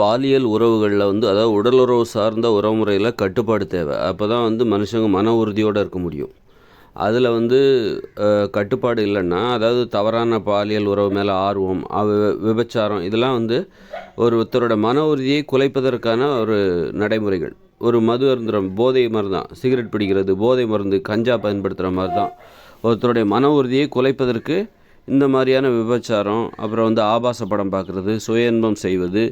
பாலியல் உறவுகளில் வந்து அதாவது உடலுறவு சார்ந்த உறவுமுறையில் கட்டுப்பாடு தேவை. அப்போ தான் வந்து மனுஷங்க மன உறுதியோடு இருக்க முடியும். அதில் வந்து கட்டுப்பாடு இல்லைன்னா அதாவது தவறான பாலியல் உறவு மேலே ஆர்வம் அவ- விபச்சாரம் இதெல்லாம் வந்து ஒரு ஒருத்தரோட மன உறுதியை குலைப்பதற்கான ஒரு நடைமுறைகள். ஒரு மது அருந்துற போதை மருந்து தான் சிகரெட் பிடிக்கிறது போதை மருந்து கஞ்சா பயன்படுத்துகிற மாதிரி தான் ஒருத்தருடைய மன உறுதியை குலைப்பதற்கு இந்த மாதிரியான விபச்சாரம் அப்புறம் வந்து ஆபாச படம் பார்க்குறது சுய இன்பம் செய்வது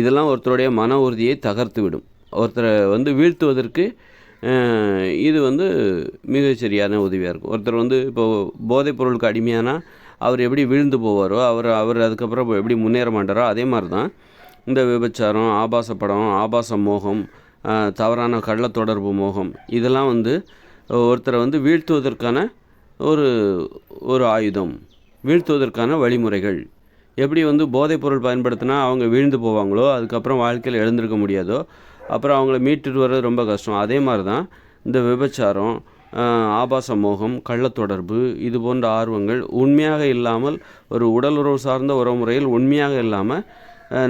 இதெல்லாம் ஒருத்தருடைய மன உறுதியை தகர்த்து விடும் ஒருத்தரை வந்து வீழ்த்துவதற்கு இது வந்து மிகச்சரியான உதவியாக இருக்கும். ஒருத்தர் வந்து இப்போ போதைப் பொருளுக்கு அடிமையானா அவர் எப்படி வீழ்ந்து போவாரோ அவர் அவர் அதுக்கப்புறம் எப்படி முன்னேற மாட்டாரோ அதே மாதிரி தான் இந்த விபச்சாரம் ஆபாச படம் ஆபாச மோகம் தவறான கள்ள தொடர்பு மோகம் இதெல்லாம் வந்து ஒருத்தரை வந்து வீழ்த்துவதற்கான ஒரு ஒரு ஆயுதம். வீழ்த்துவதற்கான வழிமுறைகள். எப்படி வந்து போதைப்பொருள் பயன்படுத்தினா அவங்க வீழ்ந்து போவாங்களோ அதுக்கப்புறம் வாழ்க்கையில் எழுந்திருக்க முடியாதோ அப்புறம் அவங்கள மீட்டுட்டு வர்றது ரொம்ப கஷ்டம். அதே மாதிரி தான் இந்த விபச்சாரம் ஆபாச மோகம் கள்ளத்தொடர்பு இது போன்ற ஆர்வங்கள் உண்மையாக இல்லாமல் ஒரு உடல் உறவு சார்ந்த உறவுமுறையில் உண்மையாக இல்லாமல்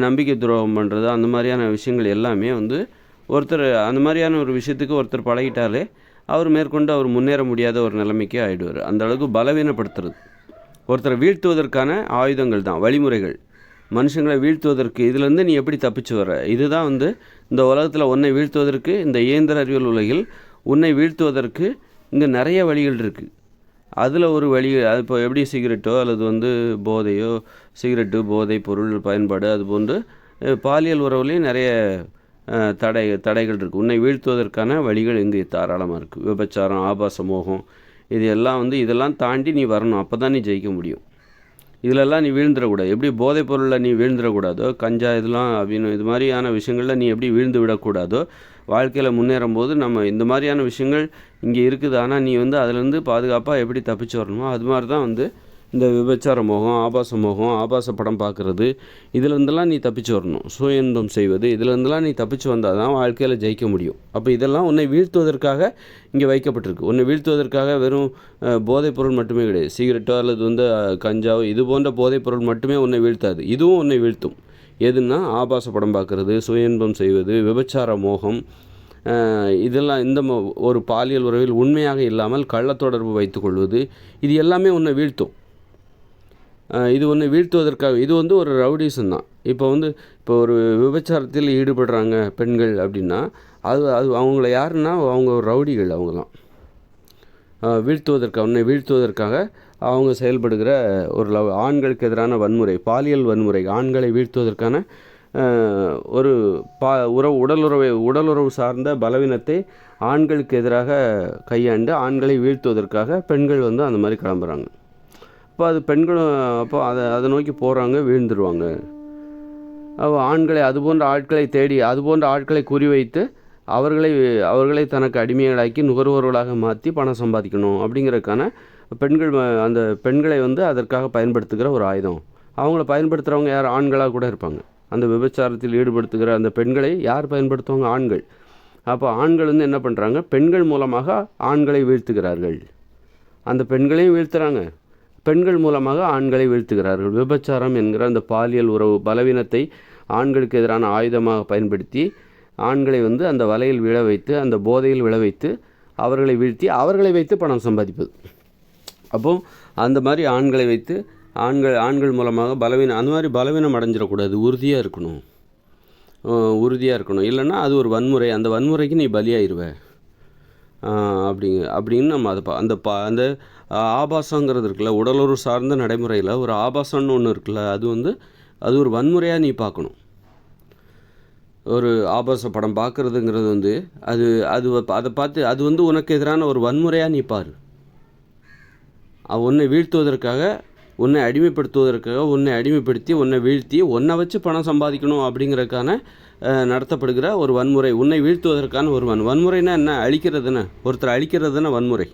நம்பிக்கை துரோகம் பண்ணுறது அந்த மாதிரியான விஷயங்கள் எல்லாமே வந்து ஒருத்தர் அந்த மாதிரியான ஒரு விஷயத்துக்கு ஒருத்தர் பழகிட்டாலே அவர் மேற்கொண்டு அவர் முன்னேற முடியாத ஒரு நிலைமைக்கே ஆகிடுவார் அந்த அளவுக்கு பலவீனப்படுத்துறது. ஒருத்தரை வீழ்த்துவதற்கான ஆயுதங்கள் தான் வழிமுறைகள். மனுஷங்களை வீழ்த்துவதற்கு இதுலேருந்து நீ எப்படி தப்பிச்சு வர இதுதான் வந்து இந்த உலகத்தில் உன்னை வீழ்த்துவதற்கு இந்த இயந்திர அறிவியல் உலகில் உன்னை வீழ்த்துவதற்கு இங்கே நிறைய வழிகள் இருக்குது அதில் ஒரு வழி அது இப்போ எப்படி சிகரெட்டோ அல்லது வந்து போதையோ சிகரெட்டு போதை பொருள் பயன்பாடு அது போன்று பாலியல் உறவுலேயும் நிறைய தடை தடைகள் இருக்குது உன்னை வீழ்த்துவதற்கான வழிகள் இங்கே தாராளமாக இருக்குது விபச்சாரம் ஆபாச மோகம் இது எல்லாம் வந்து இதெல்லாம் தாண்டி நீ வரணும். அப்போ தான் நீ ஜெயிக்க முடியும். இதிலெல்லாம் நீ வீழ்ந்துடக்கூடாது. எப்படி போதைப் பொருளில் நீ வீழ்ந்துடக்கூடாதோ கஞ்சா இதெல்லாம் அப்படின்னு இது மாதிரியான விஷயங்களில் நீ எப்படி வீழ்ந்து விடக்கூடாதோ வாழ்க்கையில் முன்னேறும் போது நம்ம இந்த மாதிரியான விஷயங்கள் இங்கே இருக்குது. ஆனால் நீ வந்து அதுலேருந்து பாதுகாப்பாக எப்படி தப்பிச்சு வரணுமோ அது மாதிரி தான் வந்து இந்த விபச்சார மோகம் ஆபாச மோகம் ஆபாச படம் பார்க்குறது இதுலேருந்தெல்லாம் நீ தப்பிச்சு வரணும். சுய இன்பம் செய்வது இதுலேருந்தெல்லாம் நீ தப்பிச்சு வந்தால் தான் வாழ்க்கையில் ஜெயிக்க முடியும். அப்போ இதெல்லாம் உன்னை வீழ்த்துவதற்காக இங்கே வைக்கப்பட்டிருக்கு. உன்னை வீழ்த்துவதற்காக வெறும் போதைப்பொருள் போதைப் பொருள் மட்டுமே கிடையாது. சிகரெட்டோ அல்லது வந்து கஞ்சாவோ இது போன்ற போதைப் பொருள் மட்டுமே உன்னை வீழ்த்தாது. இதுவும் உன்னை வீழ்த்தும். எதுன்னா ஆபாச படம் பார்க்குறது சுய இன்பம் செய்வது விபச்சார மோகம் இதெல்லாம் இந்த மோ- ஒரு பாலியல் உறவில் உண்மையாக இல்லாமல் கள்ளத்தொடர்பு வைத்துக்கொள்வது இது எல்லாமே உன்னை வீழ்த்தும். இது ஒன்று வீழ்த்துவதற்காக இது வந்து ஒரு ரவுடிசம் தான். இப்போ வந்து இப்போ ஒரு விபச்சாரத்தில் ஈடுபடுறாங்க பெண்கள் அப்படின்னா அது அது அவங்கள யாருன்னா அவங்க ஒரு ரவுடிகள் அவங்களாம் வீழ்த்துவதற்காக உன்னை வீழ்த்துவதற்காக அவங்க செயல்படுகிற ஒரு லவ் ஆண்களுக்கு எதிரான வன்முறை பாலியல் வன்முறை ஆண்களை வீழ்த்துவதற்கான ஒரு பா உறவு உடலுறவை உடலுறவு சார்ந்த பலவீனத்தை ஆண்களுக்கு எதிராக கையாண்டு ஆண்களை வீழ்த்துவதற்காக பெண்கள் வந்து அந்த மாதிரி கிளம்புறாங்க. அப்போ அது பெண்களும் அப்போ அதை அதை நோக்கி போகிறாங்க வீழ்ந்துருவாங்க. அப்போ ஆண்களை அது போன்ற ஆட்களை தேடி அது போன்ற ஆட்களை குறிவைத்து அவர்களை அவர்களை தனக்கு அடிமைகளாக்கி நுகர்வோர்களாக மாற்றி பணம் சம்பாதிக்கணும் அப்படிங்கிறதுக்கான பெண்கள் அந்த பெண்களை வந்து அதற்காக பயன்படுத்துகிற ஒரு ஆயுதம். அவங்கள பயன்படுத்துகிறவங்க யார்? ஆண்களாக கூட இருப்பாங்க. அந்த விபச்சாரத்தில் ஈடுபடுத்துகிற அந்த பெண்களை யார் பயன்படுத்துவாங்க? ஆண்கள். அப்போ ஆண்கள் வந்து என்ன பண்ணுறாங்க பெண்கள் மூலமாக ஆண்களை வீழ்த்துகிறார்கள். அந்த பெண்களையும் வீழ்த்துறாங்க. பெண்கள் மூலமாக ஆண்களை வீழ்த்துகிறார்கள். விபச்சாரம் என்கிற அந்த பாலியல் உறவு பலவீனத்தை ஆண்களுக்கு எதிரான ஆயுதமாக பயன்படுத்தி ஆண்களை வந்து அந்த வலையில் விழ வைத்து அந்த போதையில் விழ வைத்து அவர்களை வீழ்த்தி அவர்களை வைத்து பணம் சம்பாதிப்பது. அப்போ அந்த மாதிரி ஆண்களை வைத்து ஆண்கள் ஆண்கள் மூலமாக பலவீனம் அந்த மாதிரி பலவீனம் அடைஞ்சிடக்கூடாது. உறுதியாக இருக்கணும். உறுதியாக இருக்கணும். இல்லைன்னா அது ஒரு வன்முறை. அந்த வன்முறைக்கு நீ பலியாயிருவே. அப்படிங்க அப்படின்னு நம்ம அதை பா அந்த பா அந்த ஆபாசங்கிறது இருக்குல்ல உடலுறவு சார்ந்த நடைமுறையில் ஒரு ஆபாசம்னு ஒன்று இருக்குல்ல அது வந்து அது ஒரு வன்முறையாக நீ பார்க்கணும். ஒரு ஆபாச படம் பார்க்குறதுங்கிறது வந்து அது அது அதை பார்த்து அது வந்து உனக்கு எதிரான ஒரு வன்முறையாக நீ பாரு. அவ உன்னை வீழ்த்துவதற்காக உன்னை அடிமைப்படுத்துவதற்காக உன்னை அடிமைப்படுத்தி உன்னை வீழ்த்தி உன்னை வச்சு பணம் சம்பாதிக்கணும் அப்படிங்கிறதுக்கான நடத்தப்படுகிற ஒரு வன்முறை உன்னை வீழ்த்துவதற்கான ஒரு வன் வன்முறைனா என்ன? அழிக்கிறதுன்னு. ஒருத்தர் அழிக்கிறதுன்னு வன்முறை.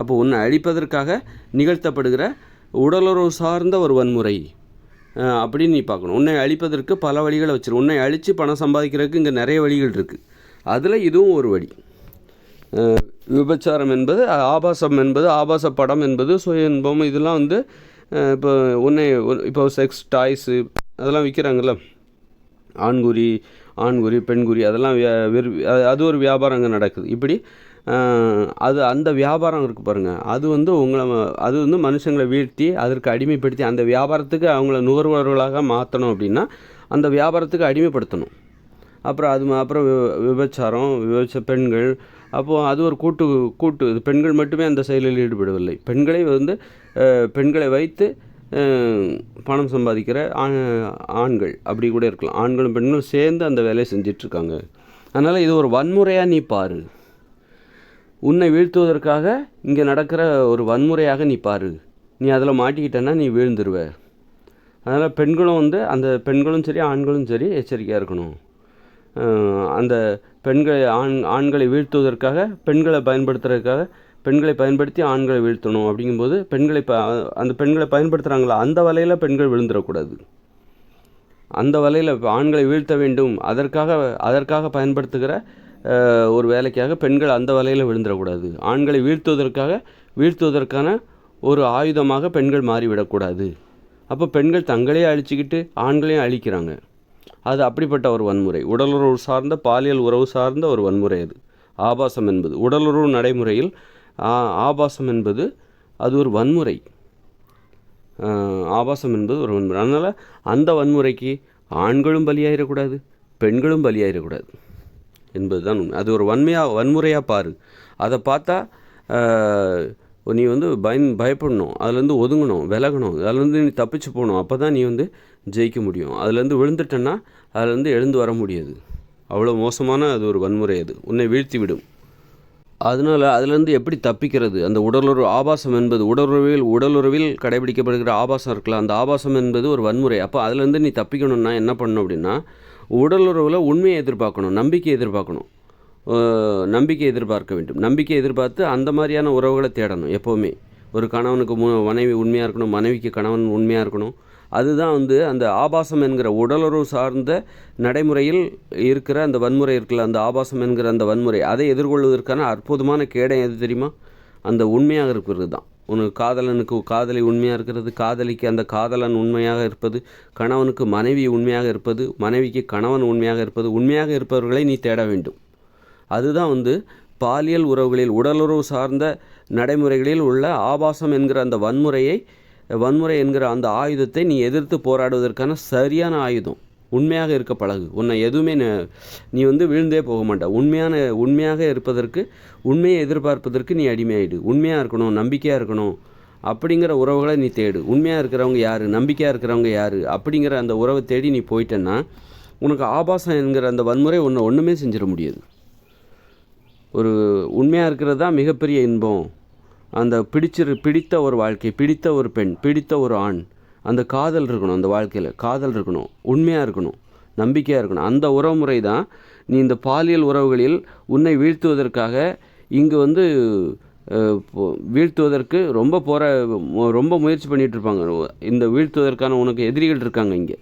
அப்போ உன்னை அழிப்பதற்காக நிகழ்த்தப்படுகிற உடலுறவு சார்ந்த ஒரு வன்முறை. அப்படின்னு நீ பார்க்கணும். உன்னை அழிப்பதற்கு பல வழிகளை வச்சிரு. உன்னை அழித்து பணம் சம்பாதிக்கிறதுக்கு இங்கே நிறைய வழிகள் இருக்குது அதில் இதுவும் ஒரு வழி. விபச்சாரம் என்பது ஆபாசம் என்பது ஆபாச படம் என்பது சுய இன்பம் இதெல்லாம் வந்து இப்போ உன்னை இப்போ செக்ஸ் டாய்ஸு அதெல்லாம் விற்கிறாங்கல்ல ஆண்குறி ஆண்குறி பெண்குறி அதெல்லாம் வியா- விரும்பி அது ஒரு வியாபாரம் அங்கே நடக்குது. இப்படி அது அந்த வியாபாரம் இருக்குது பாருங்கள் அது வந்து உங்களை அது வந்து மனுஷங்களை வீழ்த்தி அதற்கு அடிமைப்படுத்தி அந்த வியாபாரத்துக்கு அவங்கள நுகர்வோர்களாக மாற்றணும் அப்படின்னா அந்த வியாபாரத்துக்கு அடிமைப்படுத்தணும். அப்புறம் அது அப்புறம் வி- விபச்சாரம் விபச்ச பெண்கள் அப்போது அது ஒரு கூட்டு கூட்டு இது பெண்கள் மட்டுமே அந்த செயலில் ஈடுபடவில்லை. பெண்களை வந்து பெண்களை வைத்து பணம் சம்பாதிக்கிற ஆண் ஆண்கள் அப்படி கூட இருக்கலாம். ஆண்களும் பெண்களும் சேர்ந்து அந்த வேலையை செஞ்சிட்ருக்காங்க. அதனால் இது ஒரு வன்முறையாக நீ பாரு. உன்னை வீழ்த்துவதற்காக இங்கே நடக்கிற ஒரு வன்முறையாக நீ பாரு. நீ அதில் மாட்டிக்கிட்டேன்னா நீ வீழ்ந்துருவ. அதனால் பெண்களும் வந்து அந்த பெண்களும் சரி ஆண்களும் சரி எச்சரிக்கையாக இருக்கணும். அந்த பெண்களை ஆண் ஆண்களை வீழ்த்துவதற்காக பெண்களை பயன்படுத்துறதுக்காக பெண்களை பயன்படுத்தி ஆண்களை வீழ்த்தணும் அப்படிங்கும்போது பெண்களை ப அந்த பெண்களை பயன்படுத்துகிறாங்களா அந்த வலையில் பெண்கள் விழுந்துடக்கூடாது. அந்த வலையில் இப்போ ஆண்களை வீழ்த்த வேண்டும். அதற்காக அதற்காக பயன்படுத்துகிற ஒரு வேலைக்காக பெண்கள் அந்த வலையில் விழுந்துடக்கூடாது. ஆண்களை வீழ்த்துவதற்காக வீழ்த்துவதற்கான ஒரு ஆயுதமாக பெண்கள் மாறிவிடக்கூடாது. அப்போ பெண்கள் தங்களையே அழிச்சிக்கிட்டு ஆண்களையும் அழிக்கிறாங்க. அது அப்படிப்பட்ட ஒரு வன்முறை. உடலுறவு சார்ந்த பாலியல் உறவு சார்ந்த ஒரு வன்முறை அது. ஆபாசம் என்பது. உடலுறவு நடைமுறையில் ஆபாசம் என்பது அது ஒரு வன்முறை. ஆபாசம் என்பது ஒரு வன்முறை. அதனால் அந்த வன்முறைக்கு ஆண்களும் பலியாயிடக்கூடாது பெண்களும் பலியாயிடக்கூடாது என்பது தான் உண்மை. அது ஒரு வன்மையாக வன்முறையாக பாரு. அதை பார்த்தா நீ வந்து பயன் பயப்படணும். அதுலேருந்து ஒதுங்கணும் விலகணும். அதுலேருந்து நீ தப்பிச்சு போகணும். அப்போ தான் நீ வந்து ஜெயிக்க முடியும். அதுலேருந்து விழுந்துட்டேன்னா அதுலேருந்து எழுந்து வர முடியாது. அவ்வளோ மோசமான அது ஒரு வன்முறை அது. உன்னை வீழ்த்தி விடும் அதனால் அதுலேருந்து எப்படி தப்பிக்கிறது? அந்த உடலுறவு ஆபாசம் என்பது உடலுறவில் உடலுறவில் கடைபிடிக்கப்படுகிற ஆபாசம் இருக்குல்ல அந்த ஆபாசம் என்பது ஒரு வன்முறை. அப்போ அதுலேருந்து நீ தப்பிக்கணும்னா என்ன பண்ணணும் அப்படின்னா உடலுறவில் உண்மையை எதிர்பார்க்கணும் நம்பிக்கை எதிர்பார்க்கணும். நம்பிக்கை எதிர்பார்க்க வேண்டும். நம்பிக்கை எதிர்பார்த்து அந்த மாதிரியான உறவுகளை தேடணும் எப்போவுமே. ஒரு கணவனுக்கு மு மனைவி உண்மையாக இருக்கணும் மனைவிக்கு கணவன் உண்மையாக இருக்கணும். அதுதான் வந்து அந்த ஆபாசம் என்கிற உடலுறவு சார்ந்த நடைமுறையில் இருக்கிற அந்த வன்முறை இருக்குல்ல அந்த ஆபாசம் என்கிற அந்த வன்முறை அதை எதிர்கொள்வதற்கான அற்புதமான கேடம் எது தெரியுமா? அந்த உண்மையாக இருக்கிறது தான். உனக்கு காதலனுக்கு காதலி உண்மையாக இருக்கிறது காதலிக்கு அந்த காதலன் உண்மையாக இருப்பது கணவனுக்கு மனைவி உண்மையாக இருப்பது மனைவிக்கு கணவன் உண்மையாக இருப்பது உண்மையாக இருப்பவர்களை நீ தேட வேண்டும். அதுதான் வந்து பாலியல் உறவுகளில் உடலுறவு சார்ந்த நடைமுறைகளில் உள்ள ஆபாசம் என்கிற அந்த வன்முறையை வன்முறை என்கிற அந்த ஆயுதத்தை நீ எதிர்த்து போராடுவதற்கான சரியான ஆயுதம். உண்மையாக இருக்க பழகு. உன்னை எதுவுமே நீ வந்து விழுந்தே போக மாட்ட. உண்மையான உண்மையாக இருப்பதற்கு உண்மையை எதிர்பார்ப்பதற்கு நீ அடிமையாயிடு. உண்மையாக இருக்கணும் நம்பிக்கையாக இருக்கணும் அப்படிங்கிற உறவுகளை நீ தேடு. உண்மையாக இருக்கிறவங்க யார் நம்பிக்கையாக இருக்கிறவங்க யார் அப்படிங்கிற அந்த உறவை தேடி நீ போயிட்டேன்னா உனக்கு ஆபாசம் என்கிற அந்த வன்முறை ஒன்று ஒன்றுமே செஞ்சிட முடியாது. ஒரு உண்மையாக இருக்கிறது தான் மிகப்பெரிய இன்பம். அந்த பிடிச்சிரு பிடித்த ஒரு வாழ்க்கை பிடித்த ஒரு பெண் பிடித்த ஒரு ஆண் அந்த காதல் இருக்கணும் அந்த வாழ்க்கையில் காதல் இருக்கணும் உண்மையாக இருக்கணும் நம்பிக்கையாக இருக்கணும். அந்த உறவுமுறை தான் நீ இந்த பாலியல் உறவுகளில் உன்னை வீழ்த்துவதற்காக இங்கு வந்து வீழ்த்துவதற்கு ரொம்ப போகிற ரொம்ப முயற்சி பண்ணிகிட்ருப்பாங்க இருப்பாங்க. இந்த வீழ்த்துவதற்கான உனக்கு எதிரிகள் இருக்காங்க இங்கே.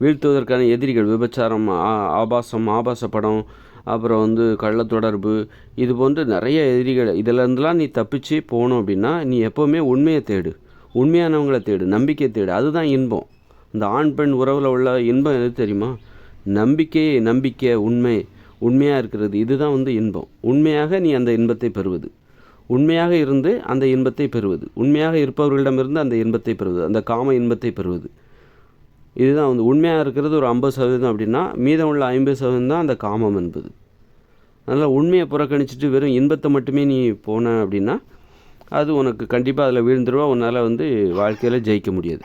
வீழ்த்துவதற்கான எதிரிகள் விபச்சாரம் ஆ- ஆபாசம் ஆபாச படம் அப்புறம் வந்து கள்ளத்தொடர்பு இது போன்று நிறைய எதிரிகள் இதிலேருந்துலாம் நீ தப்பிச்சு போகணும் அப்படின்னா நீ எப்போவுமே உண்மையை தேடு. உண்மையானவங்களை தேடு நம்பிக்கையை தேடு. அதுதான் இன்பம். இந்த ஆண் பெண் உறவில் உள்ள இன்பம் எது தெரியுமா? நம்பிக்கை நம்பிக்கை உண்மை. உண்மையாக இருக்கிறது இதுதான் வந்து இன்பம். உண்மையாக நீ அந்த இன்பத்தை பெறுவது. உண்மையாக இருந்து அந்த இன்பத்தை பெறுவது. உண்மையாக இருப்பவர்களிடமிருந்து அந்த இன்பத்தை பெறுவது. அந்த காம இன்பத்தை பெறுவது. இதுதான் வந்து உண்மையாக இருக்கிறது ஒரு ஐம்பது சதவீதம் அப்படின்னா மீதம் உள்ள ஐம்பது சதவீதம் தான் அந்த காமம் என்பது. அதனால் உண்மையை புறக்கணிச்சிட்டு வெறும் இன்பத்தை மட்டுமே நீ போன அப்படின்னா அது உனக்கு கண்டிப்பாக அதில் வீழ்ந்துருவா. உன்னால் வந்து வாழ்க்கையில் ஜெயிக்க முடியாது.